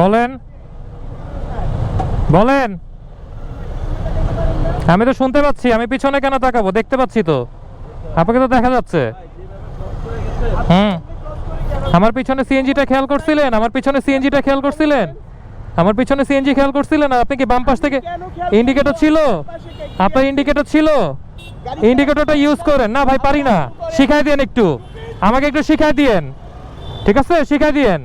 বলেন। বলেন। আমি তো শুনতে পাচ্ছি, আমি পিছনে কেন তাকাবো? দেখতে পাচ্ছি তো। আপনাকে তো দেখা যাচ্ছে। হুম। আমার পিছনে সিএনজিটা খেয়াল করছিলেন? আমার পিছনে সিএনজিটা খেয়াল করছিলেন? আমার পিছনে সিএনজি খেয়াল করছিলেন? আপনি কি বাম পাশ থেকে ইন্ডিকেটর ছিল? আপনার ইন্ডিকেটর ছিল? ইন্ডিকেটরটা ইউজ করেন। না ভাই, পারি না। শিখাই দিয়েন একটু। আমাকে একটু শিখাই দিয়েন। ঠিক আছে? শিখাই দিয়েন।